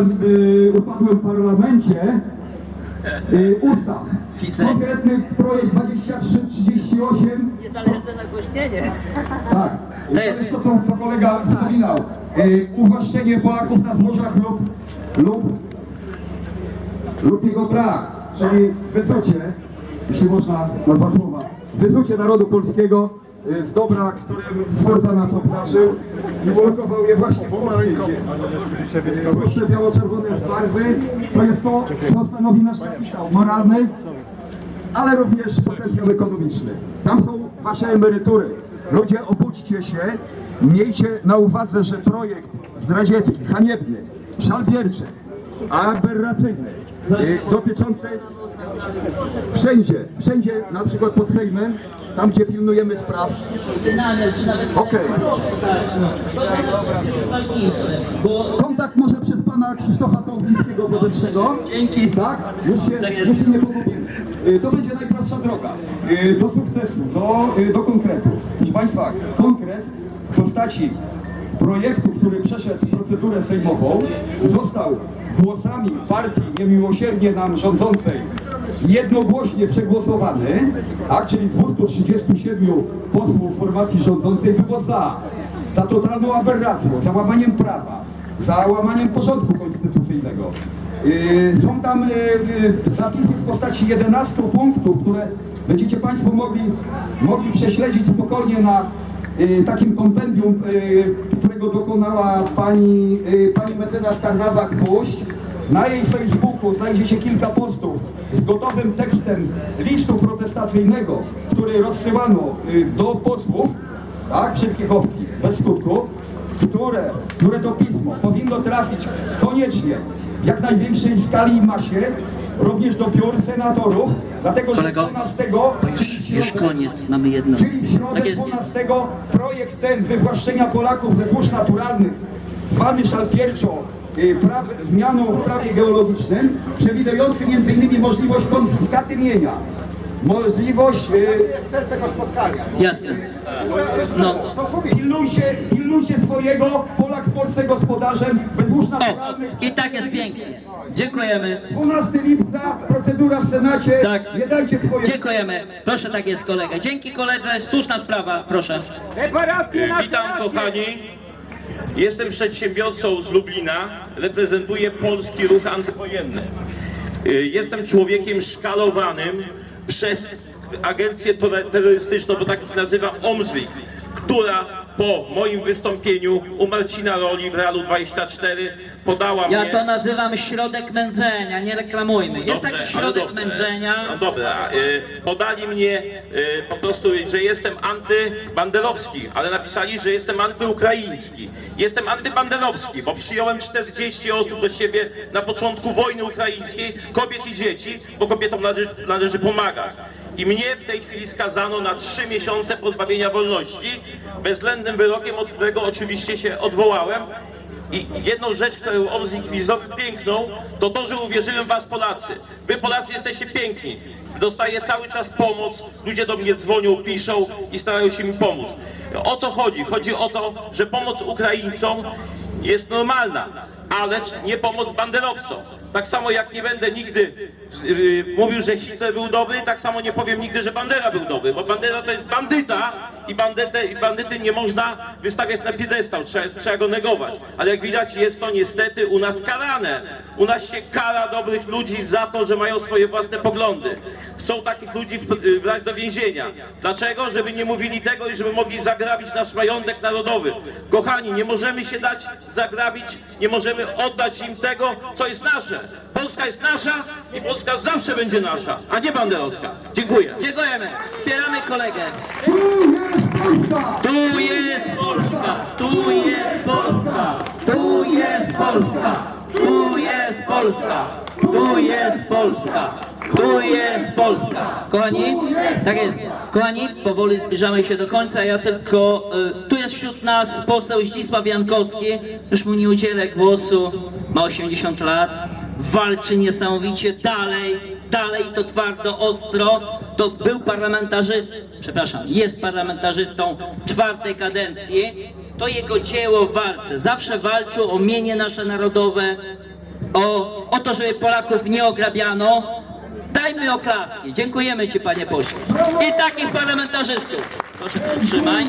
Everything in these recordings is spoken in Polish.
w upadłym parlamencie y, ustaw. Konkretny projekt 2338 Niezależne nagłośnienie. Tak. To jest- To są, co kolega wspominał. Y, uwłaszczenie Polaków na zbożach lub, lub, lub jego brak, czyli wyzucie, jeśli można na dwa słowa, wyzucie narodu polskiego y, z dobra, którym Sforza nas obdarzył i ulokował je właśnie w polskiej ziemi. Różne biało-czerwone barwy, to jest to, co stanowi nasz kapitał moralny, ale również potencjał ekonomiczny. Tam są wasze emerytury. Ludzie, obudźcie się, miejcie na uwadze, że projekt zdradziecki, haniebny, szalbierczy, aberracyjny, y, dotyczący wszędzie, wszędzie, na przykład pod Sejmem, tam gdzie pilnujemy spraw, Okej. bo kontakt może przez pana Krzysztofa Tołwińskiego wobec tego. Dzięki. Tak, już się, Tak już się nie pogubimy. To będzie najprostsza droga y, do sukcesu, do, y, do konkretu. Proszę Państwa, konkret w postaci projektu, który przeszedł procedurę sejmową, został głosami partii niemiłosiernie nam rządzącej jednogłośnie przegłosowany, tak, czyli 237 posłów formacji rządzącej było za, za totalną aberracją, za łamaniem prawa, za łamaniem porządku konstytucyjnego. Yy, Są tam yy, yy, zapisy w postaci 11 punktów, które będziecie Państwo mogli, mogli prześledzić spokojnie na takim kompendium, którego dokonała pani, pani mecenas Karnawa Gwóźdź. Na jej Facebooku znajdzie się kilka postów gotowym tekstem listu protestacyjnego, który rozsyłano yy, do posłów tak, wszystkich opcji bez skutku, które, które to pismo powinno trafić koniecznie w jak największej skali i masie również do biur senatorów, dlatego że Kolego, 12, bo czyli już, w już środę- koniec, mamy jedno. Czyli w środę Tak jest. 12 projekt ten wywłaszczenia Polaków ze złóż naturalnych, zwany szalpierczo y, praw, zmianą w prawie geologicznym, przewidujący m.in. możliwość konfiskaty mienia, możliwość... y, jest cel tego spotkania. Jasne. No. Pilnujcie, pilnujcie swojego, Polak w Polsce gospodarzem, bez złóż O, i tak jest pięknie. Dziękujemy. 12 lipca, procedura w Senacie, Tak. nie dajcie swojego... Dziękujemy. Proszę, tak jest kolega. Dzięki koledze. Słuszna sprawa. Proszę. Reparacje na Witam kochani. Jestem przedsiębiorcą z Lublina. Reprezentuję polski ruch antywojenny. Y, Jestem człowiekiem szkalowanym przez agencję terrorystyczną, bo tak ich nazywam, OMZWIK, która po moim wystąpieniu u Marcina Roli w Realu 24 podała Ja mnie... to nazywam środek mędzenia, nie reklamujmy. Jest Dobrze, taki ale środek dobrze. mędzenia. No dobra, y, podali mnie y, po prostu, że jestem antybanderowski, ale napisali, że jestem antyukraiński. Jestem antybanderowski, bo przyjąłem 40 osób do siebie na początku wojny ukraińskiej, kobiet i dzieci, bo kobietom należy, należy pomagać. I mnie w tej chwili skazano na 3 miesiące pozbawienia wolności, bezwzględnym wyrokiem, od którego oczywiście się odwołałem. I jedną rzecz, którą Omzik mi zrobił piękną, to to, że uwierzyłem w was Polacy. Wy Polacy jesteście piękni. Dostaję cały czas pomoc, ludzie do mnie dzwonią, piszą i starają się mi pomóc. O co chodzi? Chodzi o to, że pomoc Ukraińcom jest normalna, ale nie pomoc banderowcom. Tak samo jak nie będę nigdy yy, mówił, że Hitler był dobry, tak samo nie powiem nigdy, że Bandera był dobry, bo Bandera to jest bandyta i, bandytę, i bandyty nie można wystawiać na piedestał, trzeba, trzeba go negować. Ale jak widać jest to niestety u nas karane. U nas się kara dobrych ludzi za to, że mają swoje własne poglądy. Chcą takich ludzi w- y, brać do więzienia. Dlaczego? Żeby nie mówili tego i żeby mogli zagrabić nasz majątek narodowy. Kochani, nie możemy się dać zagrabić, nie możemy oddać im tego, co jest nasze. Polska jest nasza i Polska zawsze będzie nasza, a nie banderowska. Dziękuję. Dziękujemy. Wspieramy kolegę. Tu jest Polska! Tu jest Polska! Tu jest Polska! Tu jest Polska! Tu jest Polska! Tu jest Polska! Kochani, tak jest. Kochani, powoli zbliżamy się do końca. Ja tylko, y, tu jest wśród nas poseł Zdzisław Jankowski. Już mu nie udzielę głosu. Ma 80 lat. Walczy niesamowicie dalej, dalej to twardo, ostro. To był parlamentarzystą, przepraszam, jest parlamentarzystą czwartej kadencji. To jego dzieło w walce. Zawsze walczył o mienie nasze narodowe, o, o to, żeby Polaków nie ograbiano. Dajmy oklaski. Dziękujemy Ci, panie pośle. I takich parlamentarzystów. Proszę przytrzymaj.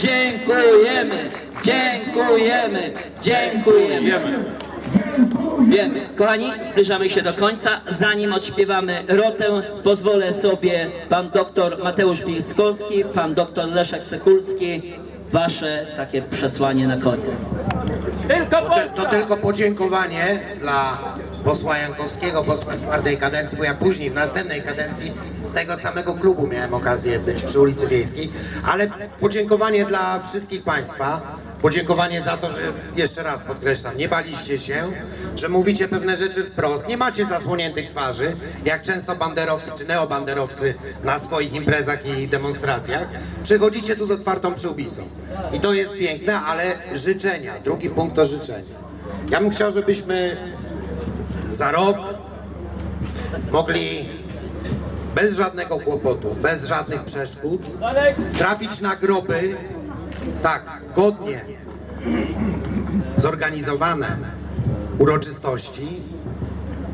Dziękujemy, dziękujemy, dziękujemy. Wiemy. Kochani, zbliżamy się do końca. Zanim odśpiewamy rotę, pozwolę sobie pan doktor Mateusz Pilskolski, pan doktor Leszek Sekulski, wasze takie przesłanie na koniec. Tylko To, to tylko podziękowanie dla posła Jankowskiego, posła czwartej kadencji, bo ja później w następnej kadencji z tego samego klubu miałem okazję być przy ulicy Wiejskiej, ale podziękowanie dla wszystkich Państwa, podziękowanie za to, że jeszcze raz podkreślam, nie baliście się, że mówicie pewne rzeczy wprost, nie macie zasłoniętych twarzy, jak często banderowcy czy neobanderowcy na swoich imprezach i demonstracjach, przychodzicie tu z otwartą przyłbicą. I to jest piękne, ale życzenia, drugi punkt to życzenia. Ja bym chciał, żebyśmy za rok mogli bez żadnego kłopotu, bez żadnych przeszkód trafić na groby tak godnie zorganizowane uroczystości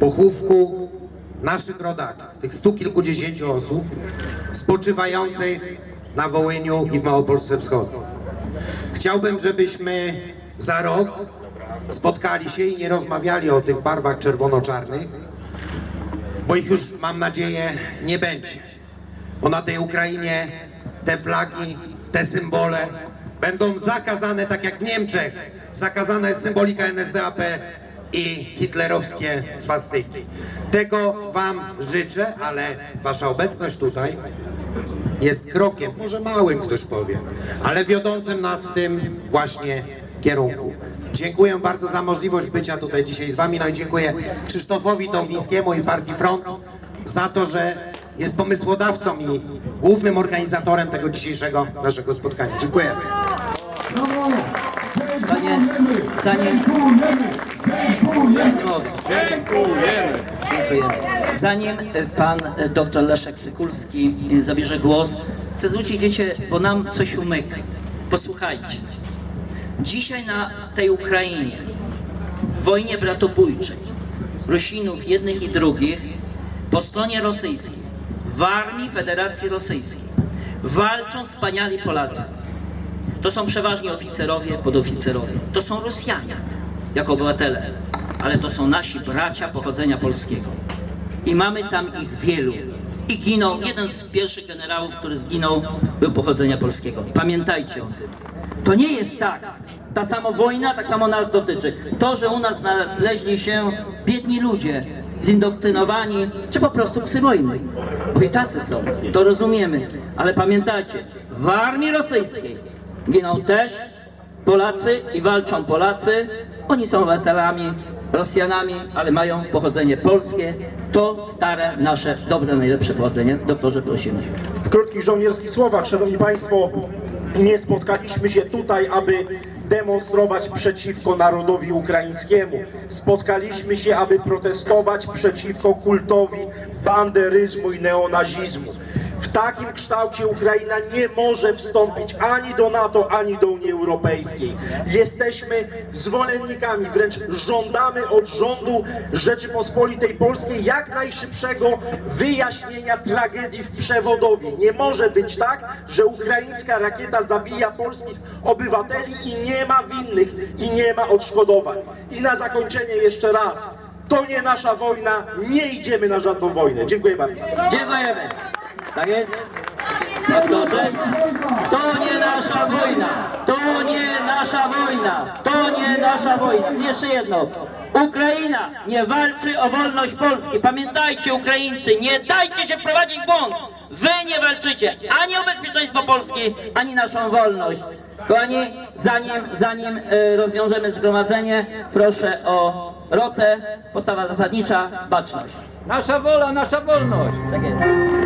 pochówku naszych rodaków, tych stu kilkudziesięciu osób spoczywających na Wołyniu i w Małopolsce Wschodniej. Chciałbym, żebyśmy za rok spotkali się i nie rozmawiali o tych barwach czerwono-czarnych, bo ich już, mam nadzieję, nie będzie. Bo na tej Ukrainie te flagi, te symbole będą zakazane, tak jak w Niemczech zakazana jest symbolika NSDAP i hitlerowskie swastyki. Tego Wam życzę, ale Wasza obecność tutaj jest krokiem, może małym ktoś powie, ale wiodącym nas w tym właśnie kierunku. Dziękuję bardzo za możliwość bycia tutaj dzisiaj z Wami, no i dziękuję Krzysztofowi Dąbińskiemu i Partii Front za to, że jest pomysłodawcą i głównym organizatorem tego dzisiejszego naszego spotkania. Dziękuję. Panie, zanim... Mogę. Dziękujemy! Zanim pan e, dr Leszek Sykulski e, zabierze głos, chcę zwrócić, wiecie, bo nam coś umyka. Posłuchajcie. Dzisiaj na tej Ukrainie, w wojnie bratobójczej, Rusinów jednych i drugich, po stronie rosyjskiej, w armii Federacji Rosyjskiej, walczą wspaniali Polacy. To są przeważnie oficerowie, podoficerowie. To są Rosjanie jako obywatele, ale to są nasi bracia pochodzenia polskiego. I mamy tam ich wielu. I ginął, jeden z pierwszych generałów, który zginął, był pochodzenia polskiego. Pamiętajcie o tym. To nie jest tak. Ta sama wojna tak samo nas dotyczy. To, że u nas znaleźli się biedni ludzie, zindoktrynowani, czy po prostu psy wojny. Bo i tacy są, to rozumiemy. Ale pamiętajcie, w armii rosyjskiej giną też Polacy i walczą Polacy. Oni są obywatelami, Rosjanami, ale mają pochodzenie polskie. To stare, nasze, dobre, najlepsze pochodzenie. Doktorze, prosimy. W krótkich żołnierskich słowach, Szanowni Państwo, nie spotkaliśmy się tutaj, aby demonstrować przeciwko narodowi ukraińskiemu. Spotkaliśmy się, aby protestować przeciwko kultowi banderyzmu i neonazizmu. W takim kształcie Ukraina nie może wstąpić ani do NATO, ani do Unii Europejskiej. Jesteśmy zwolennikami, wręcz żądamy od rządu Rzeczypospolitej Polskiej jak najszybszego wyjaśnienia tragedii w Przewodowie. Nie może być tak, że ukraińska rakieta zabija polskich obywateli i nie ma winnych i nie ma odszkodowań. I na zakończenie jeszcze raz. To nie nasza wojna, nie idziemy na żadną wojnę. Dziękuję bardzo. Dziękujemy. Tak jest? Doktorze? To nie nasza wojna. To nie nasza wojna. To nie nasza wojna. Jeszcze jedno. Ukraina nie walczy o wolność Polski. Pamiętajcie Ukraińcy, nie dajcie się wprowadzić w błąd. Wy nie walczycie ani o bezpieczeństwo Polski, ani naszą wolność. Kochani, zanim, zanim e, rozwiążemy zgromadzenie, proszę o rotę. Postawa zasadnicza, baczność. Nasza wola, nasza wolność! Tak jest.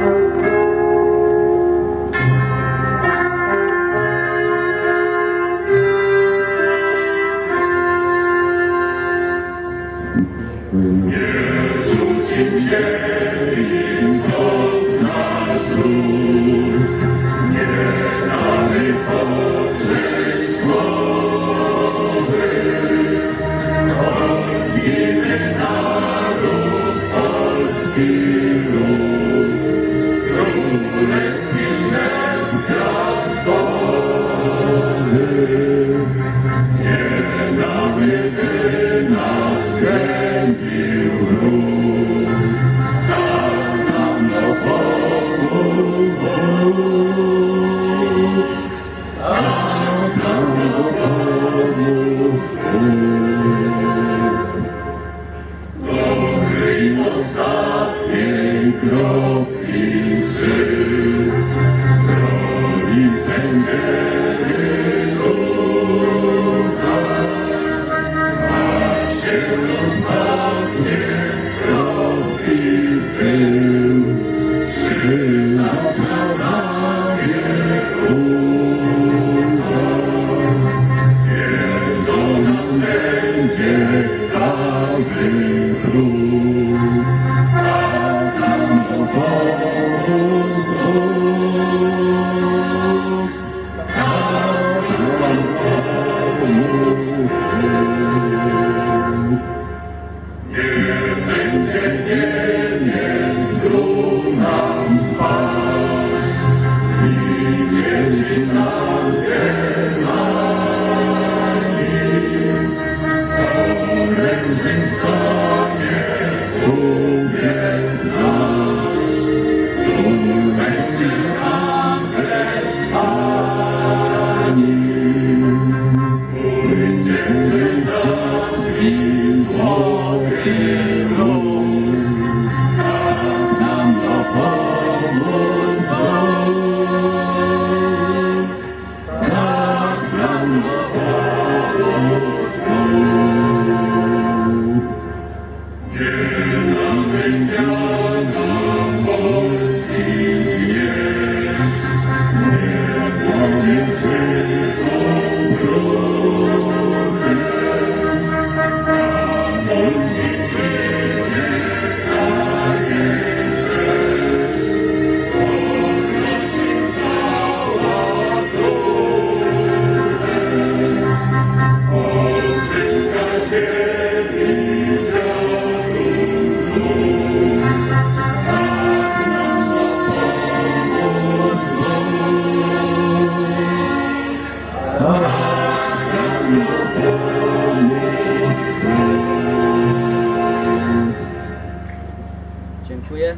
Dziękuję.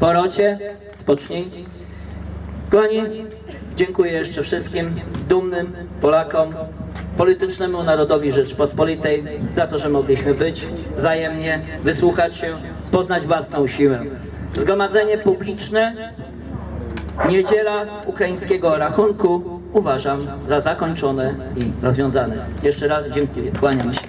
Porocie, spocznij. Kochani, dziękuję jeszcze wszystkim dumnym Polakom, politycznemu narodowi Rzeczpospolitej za to, że mogliśmy być wzajemnie, wysłuchać się, poznać własną siłę. Zgromadzenie publiczne, niedziela ukraińskiego rachunku uważam za zakończone i rozwiązane. Jeszcze raz dziękuję. Kłaniam się.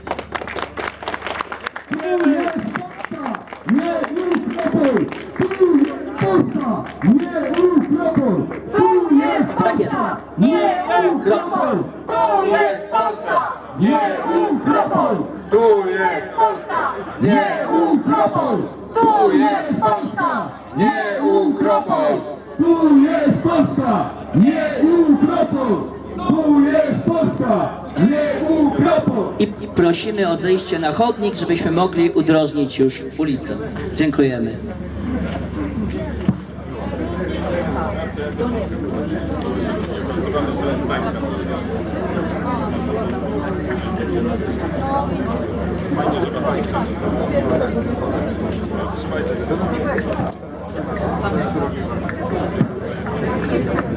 Tak jest. Nie Ukropol! Tu jest Polska! Nie Ukropol! Tu jest Polska! Nie Ukropol! Tu jest Polska! Nie Ukropol! Tu jest Polska! Nie Ukropol! Tu jest Polska! Nie Ukropol! I i prosimy o zejście na chodnik, żebyśmy mogli udrożnić już ulicę. Dziękujemy.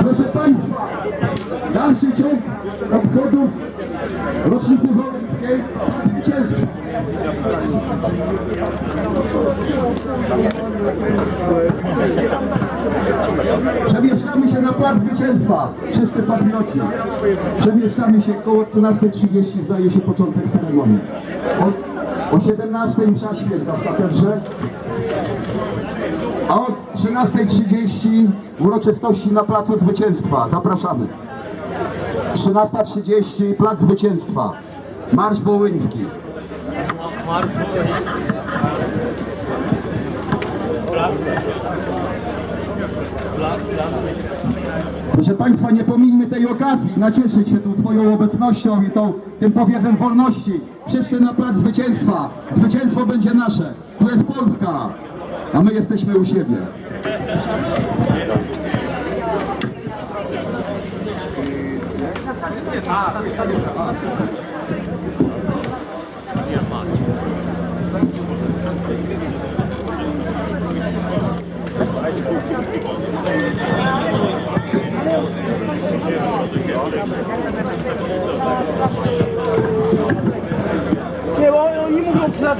Proszę Państwa, dalszy ciąg obchodów rocznicy wołyńskiej zwycięstwa. Przemieszczamy się na plac zwycięstwa, patrioci. Przemieszczamy się koło 12.30, zdaje się początek ceremonii. O, o 17.00 msza święta w katedrze, a od 13.30 uroczystości na Placu Zwycięstwa. Zapraszamy. 13.30 Plac Zwycięstwa. Marsz Wołyński. Proszę Państwa, nie pomińmy tej okazji, nacieszyć się tą swoją obecnością i tą, tym powiewem wolności. Wszyscy na plac zwycięstwa. Zwycięstwo będzie nasze. Tu jest Polska, a my jesteśmy u siebie. Nie, bo oni mówią plac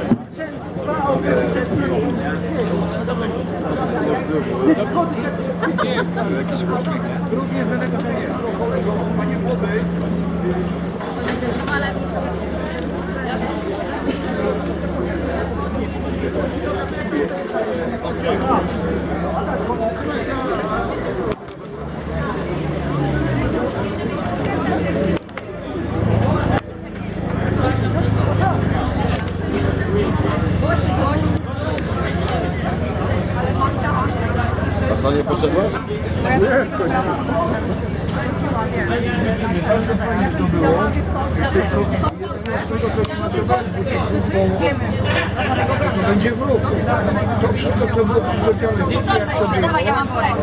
zwycięstwa, a Dawaj, ja mam worek.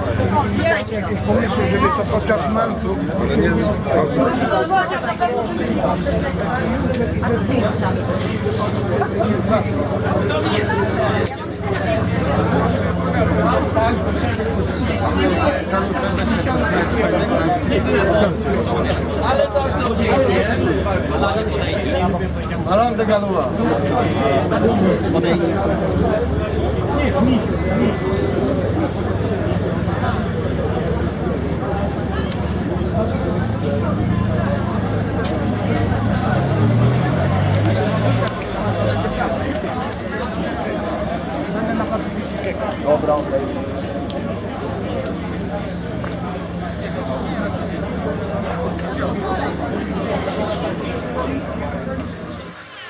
Wrzucajcie. Jakieś pomysły, żeby to podczas marcu, ale nie wiem, A to ty tam. Alain de Dobra, okej. Okay.